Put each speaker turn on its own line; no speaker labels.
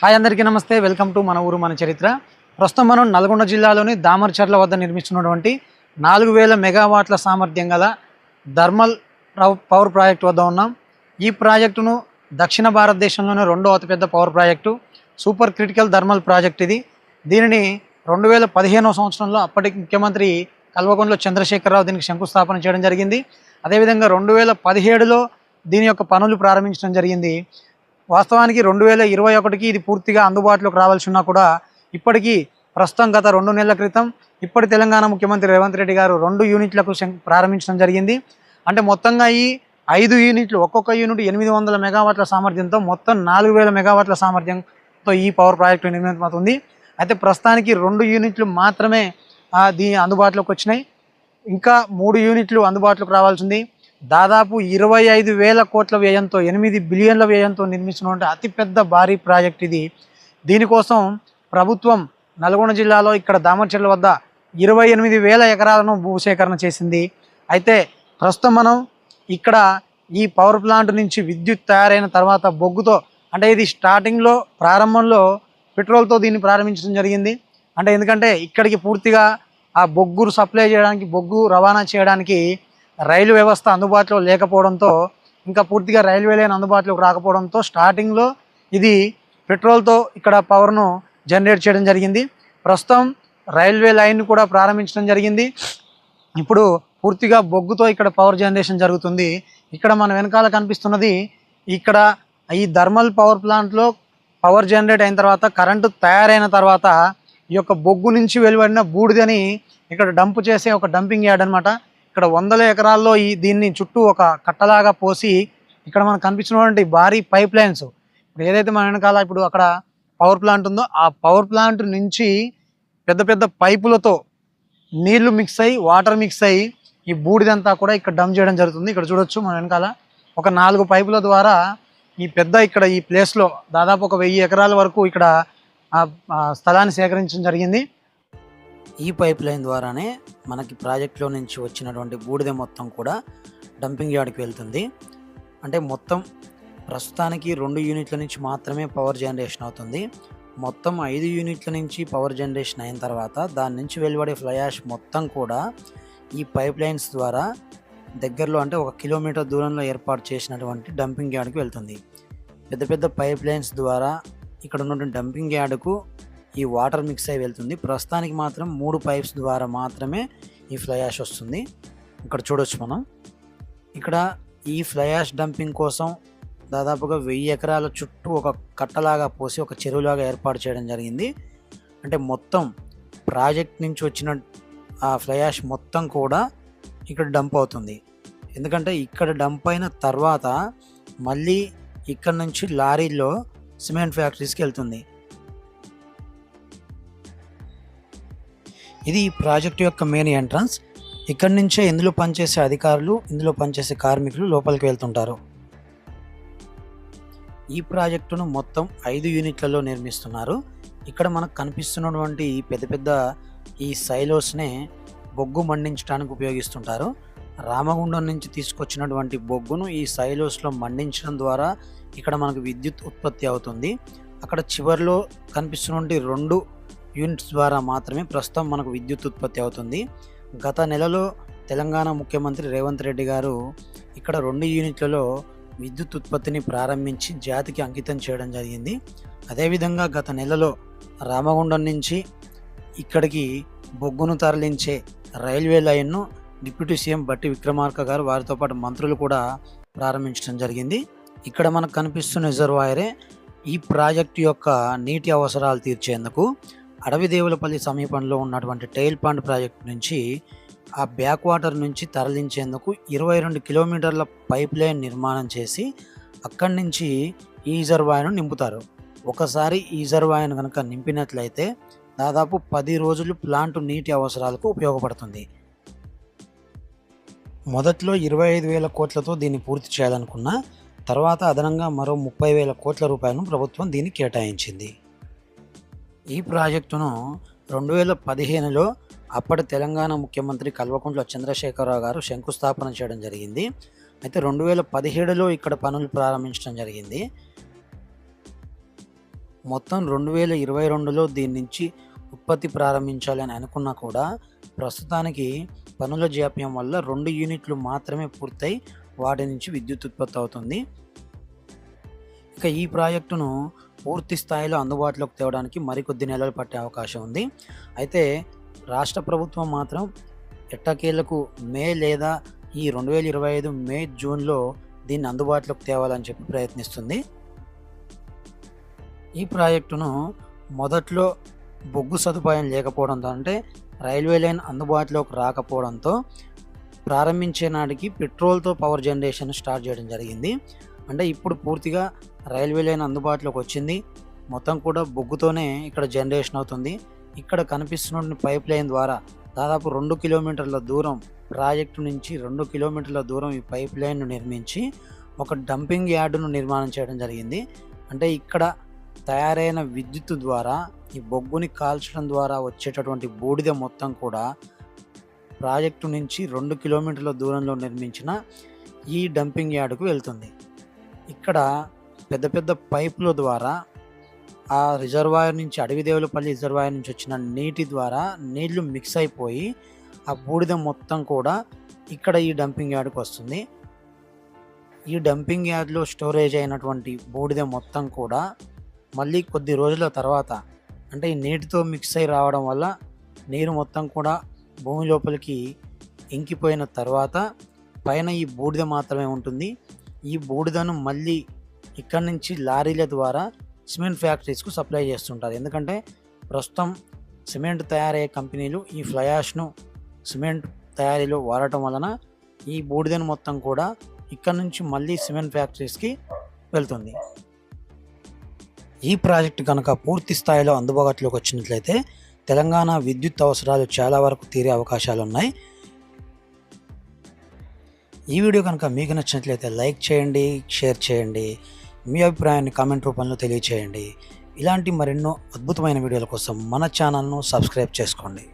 Hi అందరికీ నమస్తే. Welcome to మన ఊరు మన చరిత్ర. ప్రస్తుతం మనం నల్గొండ జిల్లాలోని దామర్చర్ల వద్ద నిర్మిస్తున్నటువంటి నాలుగు వేల మెగావాట్ల సామర్థ్యం గల థర్మల్ పవర్ ప్రాజెక్ట్ వద్ద ఉన్నాం. ఈ ప్రాజెక్టును దక్షిణ భారతదేశంలోనే రెండో అతిపెద్ద power project super critical thermal project ఇది. దీనిని రెండు వేల పదిహేనవ సంవత్సరంలో అప్పటి ముఖ్యమంత్రి కల్వకుంట్ల చంద్రశేఖరరావు దీనికి శంకుస్థాపన చేయడం జరిగింది. అదేవిధంగా రెండు వేల పదిహేడులో దీని యొక్క పనులు ప్రారంభించడం జరిగింది. వాస్తవానికి రెండు వేల ఇరవై ఒకటికి ఇది పూర్తిగా అందుబాటులోకి రావాల్సిన కూడా ఇప్పటికీ ప్రస్తుతం గత రెండు నెలల క్రితం ఇప్పటి తెలంగాణ ముఖ్యమంత్రి రేవంత్ రెడ్డి గారు రెండు యూనిట్లకు ప్రారంభించడం జరిగింది. అంటే మొత్తంగా ఈ ఐదు యూనిట్లు ఒక్కొక్క యూనిట్ ఎనిమిది వందల మెగావాట్ల సామర్థ్యంతో మొత్తం నాలుగు వేల మెగావాట్ల సామర్థ్యంతో ఈ పవర్ ప్రాజెక్టు నిర్మితమవుతుంది. అయితే ప్రస్తుతానికి రెండు యూనిట్లు మాత్రమే దీని అందుబాటులోకి వచ్చినాయి. ఇంకా మూడు యూనిట్లు అందుబాటులోకి రావాల్సింది దాదాపు ఇరవై ఐదు వేల కోట్ల వ్యయంతో ఎనిమిది బిలియన్ల వ్యయంతో నిర్మించినటువంటి అతిపెద్ద భారీ ప్రాజెక్ట్ ఇది. దీనికోసం ప్రభుత్వం నల్గొండ జిల్లాలో ఇక్కడ దామర్చెర్ల వద్ద ఇరవై ఎనిమిది వేల ఎకరాలను భూసేకరణ చేసింది. అయితే ప్రస్తుతం మనం ఇక్కడ ఈ పవర్ ప్లాంట్ నుంచి విద్యుత్ తయారైన తర్వాత బొగ్గుతో అంటే ఇది స్టార్టింగ్లో ప్రారంభంలో పెట్రోల్తో దీన్ని ప్రారంభించడం జరిగింది. అంటే ఎందుకంటే ఇక్కడికి పూర్తిగా ఆ బొగ్గురు సప్లై చేయడానికి బొగ్గు రవాణా చేయడానికి రైలు వ్యవస్థ అందుబాటులో లేకపోవడంతో ఇంకా పూర్తిగా రైల్వే లైన్ అందుబాటులోకి రాకపోవడంతో స్టార్టింగ్లో ఇది పెట్రోల్తో ఇక్కడ పవర్ను జనరేట్ చేయడం జరిగింది. ప్రస్తుతం రైల్వే లైన్ కూడా ప్రారంభించడం జరిగింది. ఇప్పుడు పూర్తిగా బొగ్గుతో ఇక్కడ పవర్ జనరేషన్ జరుగుతుంది. ఇక్కడ మన వెనకాల కనిపిస్తున్నది ఇక్కడ ఈ థర్మల్ పవర్ ప్లాంట్లో పవర్ జనరేట్ అయిన తర్వాత కరెంటు తయారైన తర్వాత ఈ యొక్క బొగ్గు నుంచి వెలువడిన బూడిదని ఇక్కడ డంప్ చేసే ఒక డంపింగ్ యార్డ్ అనమాట ఇక్కడ వందల ఎకరాల్లో ఈ దీన్ని చుట్టూ ఒక కట్టలాగా పోసి ఇక్కడ మనకు కనిపించినటువంటి భారీ పైప్ లైన్స్ ఇప్పుడు ఏదైతే మన వెనకాల ఇప్పుడు అక్కడ పవర్ ప్లాంట్ ఉందో ఆ పవర్ ప్లాంట్ నుంచి పెద్ద పెద్ద పైపులతో నీళ్ళు మిక్స్ అయ్యి వాటర్ మిక్స్ అయ్యి ఈ బూడిదంతా కూడా ఇక్కడ డమ్ చేయడం జరుగుతుంది. ఇక్కడ చూడొచ్చు మన వెనకాల ఒక నాలుగు పైపుల ద్వారా ఈ పెద్ద ఇక్కడ ఈ ప్లేస్లో దాదాపు ఒక వెయ్యి ఎకరాల వరకు ఇక్కడ స్థలాన్ని సేకరించడం జరిగింది. ఈ పైప్ లైన్ ద్వారానే మనకి ప్రాజెక్ట్లో నుంచి వచ్చినటువంటి బూడిద మొత్తం కూడా డంపింగ్ యార్డ్కి వెళ్తుంది. అంటే మొత్తం ప్రస్తుతానికి రెండు యూనిట్ల నుంచి మాత్రమే పవర్ జనరేషన్ అవుతుంది. మొత్తం ఐదు యూనిట్ల నుంచి పవర్ జనరేషన్ అయిన తర్వాత దాని నుంచి వెలువడే ఫ్లయాష్ మొత్తం కూడా ఈ పైప్ లైన్స్ ద్వారా దగ్గరలో అంటే ఒక కిలోమీటర్ దూరంలో ఏర్పాటు చేసినటువంటి డంపింగ్ యార్డ్కి వెళ్తుంది. పెద్ద పెద్ద పైప్ లైన్స్ ద్వారా ఇక్కడ ఉన్నటువంటి డంపింగ్ యార్డుకు ఈ వాటర్ మిక్స్ అయి వెళ్తుంది. ప్రస్తుతానికి మాత్రం మూడు పైప్స్ ద్వారా మాత్రమే ఈ ఫ్లయాష్ వస్తుంది. ఇక్కడ చూడొచ్చు మనం. ఇక్కడ ఈ ఫ్లయాష్ డంపింగ్ కోసం దాదాపుగా వెయ్యి ఎకరాల చుట్టూ ఒక కట్టలాగా పోసి ఒక చెరువులాగా ఏర్పాటు చేయడం జరిగింది. అంటే మొత్తం ప్రాజెక్ట్ నుంచి వచ్చిన ఆ ఫ్లయాష్ మొత్తం కూడా ఇక్కడ డంప్ అవుతుంది. ఎందుకంటే ఇక్కడ డంప్ అయిన తర్వాత మళ్ళీ ఇక్కడ నుంచి లారీలో సిమెంట్ ఫ్యాక్టరీస్కి వెళ్తుంది. ఇది ప్రాజెక్టు ప్రాజెక్ట్ యొక్క మెయిన్ ఎంట్రన్స్. ఇక్కడి నుంచే ఇందులో పనిచేసే అధికారులు ఇందులో పనిచేసే కార్మికులు లోపలికి వెళ్తుంటారు. ఈ ప్రాజెక్టును మొత్తం ఐదు యూనిట్లలో నిర్మిస్తున్నారు. ఇక్కడ మనకు కనిపిస్తున్నటువంటి పెద్ద పెద్ద ఈ సైలోస్నే బొగ్గు మండించడానికి ఉపయోగిస్తుంటారు. రామగుండం నుంచి తీసుకొచ్చినటువంటి బొగ్గును ఈ సైలోస్లో మండించడం ద్వారా ఇక్కడ మనకు విద్యుత్ ఉత్పత్తి అవుతుంది. అక్కడ చివరిలో కనిపిస్తున్నటువంటి రెండు యూనిట్స్ ద్వారా మాత్రమే ప్రస్తుతం మనకు విద్యుత్ ఉత్పత్తి అవుతుంది. గత నెలలో తెలంగాణ ముఖ్యమంత్రి రేవంత్ రెడ్డి గారు ఇక్కడ రెండు యూనిట్లలో విద్యుత్ ఉత్పత్తిని ప్రారంభించి జాతికి అంకితం చేయడం జరిగింది. అదేవిధంగా గత నెలలో రామగుండం నుంచి ఇక్కడికి బొగ్గును తరలించే రైల్వే లైన్ను డిప్యూటీ సీఎం బట్టి విక్రమార్క గారు వారితో పాటు మంత్రులు కూడా ప్రారంభించడం జరిగింది. ఇక్కడ మనకు కనిపిస్తున్న రిజర్వాయరే ఈ ప్రాజెక్టు యొక్క నీటి అవసరాలు తీర్చేందుకు అడవి దేవులపల్లి సమీపంలో ఉన్నటువంటి టైల్ పాండ్ ప్రాజెక్టు నుంచి ఆ బ్యాక్ వాటర్ నుంచి తరలించేందుకు ఇరవై రెండు కిలోమీటర్ల పైప్ లైన్ నిర్మాణం చేసి అక్కడి నుంచి ఈ రిజర్వాయర్ను నింపుతారు. ఒకసారి ఈ రిజర్వాయర్ను కనుక నింపినట్లయితే దాదాపు పది రోజులు ప్లాంట్ నీటి అవసరాలకు ఉపయోగపడుతుంది. మొదట్లో ఇరవై ఐదు వేల కోట్లతో దీన్ని పూర్తి చేయాలనుకున్న తర్వాత అదనంగా మరో ముప్పై వేల కోట్ల రూపాయలను ప్రభుత్వం దీన్ని కేటాయించింది. ఈ ప్రాజెక్టును రెండు వేల పదిహేనులో అప్పటి తెలంగాణ ముఖ్యమంత్రి కల్వకుంట్ల చంద్రశేఖరరావు గారు శంకుస్థాపన చేయడం జరిగింది. అయితే రెండు వేల పదిహేడులో ఇక్కడ పనులు ప్రారంభించడం జరిగింది. మొత్తం రెండు వేల ఇరవై రెండులో దీని నుంచి ఉత్పత్తి ప్రారంభించాలని అనుకున్నా కూడా ప్రస్తుతానికి పనుల జాప్యం వల్ల రెండు యూనిట్లు మాత్రమే పూర్తయి వాటి నుంచి విద్యుత్ ఉత్పత్తి అవుతుంది. ఇక ఈ ప్రాజెక్టును పూర్తి స్థాయిలో అందుబాటులోకి తేవడానికి మరికొద్ది నెలలు పట్టే అవకాశం ఉంది. అయితే రాష్ట్ర ప్రభుత్వం మాత్రం ఎట్టకేలకు మే లేదా ఈ రెండు వేల ఇరవై ఐదు మే జూన్లో దీన్ని అందుబాటులోకి తేవాలని చెప్పి ప్రయత్నిస్తుంది. ఈ ప్రాజెక్టును మొదట్లో బొగ్గు సదుపాయం లేకపోవడంతో అంటే రైల్వే లైన్ అందుబాటులోకి రాకపోవడంతో ప్రారంభించే నాటికి పెట్రోల్తో పవర్ జనరేషన్ స్టార్ట్ చేయడం జరిగింది. అంటే ఇప్పుడు పూర్తిగా రైల్వే లైన్ అందుబాటులోకి వచ్చింది. మొత్తం కూడా బొగ్గుతోనే ఇక్కడ జనరేషన్ అవుతుంది. ఇక్కడ కనిపిస్తున్న పైప్ లైన్ ద్వారా దాదాపు రెండు కిలోమీటర్ల దూరం ప్రాజెక్టు నుంచి రెండు కిలోమీటర్ల దూరం ఈ పైప్ లైన్ను నిర్మించి ఒక డంపింగ్ యార్డును నిర్మాణం చేయడం జరిగింది. అంటే ఇక్కడ తయారైన విద్యుత్ ద్వారా ఈ బొగ్గుని కాల్చడం ద్వారా వచ్చేటటువంటి బూడిద మొత్తం కూడా ప్రాజెక్టు నుంచి రెండు కిలోమీటర్ల దూరంలో నిర్మించిన ఈ డంపింగ్ యార్డుకు వెళ్తుంది. ఇక్కడ పెద్ద పెద్ద పైపుల ద్వారా ఆ రిజర్వాయర్ నుంచి అడవిదేవులపల్లి రిజర్వాయర్ నుంచి వచ్చిన నీటి ద్వారా నీళ్ళు మిక్స్ అయిపోయి ఆ బూడిద మొత్తం కూడా ఇక్కడ ఈ డంపింగ్ యార్డ్కి వస్తుంది. ఈ డంపింగ్ యార్డ్లో స్టోరేజ్ అయినటువంటి బూడిద మొత్తం కూడా మళ్ళీ కొద్ది రోజుల తర్వాత అంటే ఈ నీటితో మిక్స్ అయి రావడం వల్ల నీరు మొత్తం కూడా భూమి లోపలికి ఇంకిపోయిన తర్వాత పైన ఈ బూడిద మాత్రమే ఉంటుంది. ఈ బూడిదను మళ్ళీ ఇక్కడ నుంచి లారీల ద్వారా సిమెంట్ ఫ్యాక్టరీస్కు సప్లై చేస్తుంటారు. ఎందుకంటే ప్రస్తుతం సిమెంట్ తయారయ్యే కంపెనీలు ఈ ఫ్లయాష్ను సిమెంట్ తయారీలో వాడటం వలన ఈ బూడిదను మొత్తం కూడా ఇక్కడ నుంచి మళ్ళీ సిమెంట్ ఫ్యాక్టరీస్కి వెళ్తుంది. ఈ ప్రాజెక్టు కనుక పూర్తి స్థాయిలో అందుబాటులోకి వచ్చినట్లయితే తెలంగాణ విద్యుత్ అవసరాలు చాలా వరకు తీరే అవకాశాలు ఉన్నాయి. ఈ వీడియో కనుక మీకు నచ్చినట్లయితే లైక్ చేయండి షేర్ చేయండి. మీ అభిప్రాయాన్ని కామెంట్ రూపంలో తెలియచేయండి. ఇలాంటి మరెన్నో అద్భుతమైన వీడియోల కోసం మన ఛానల్ను సబ్స్క్రైబ్ చేసుకోండి.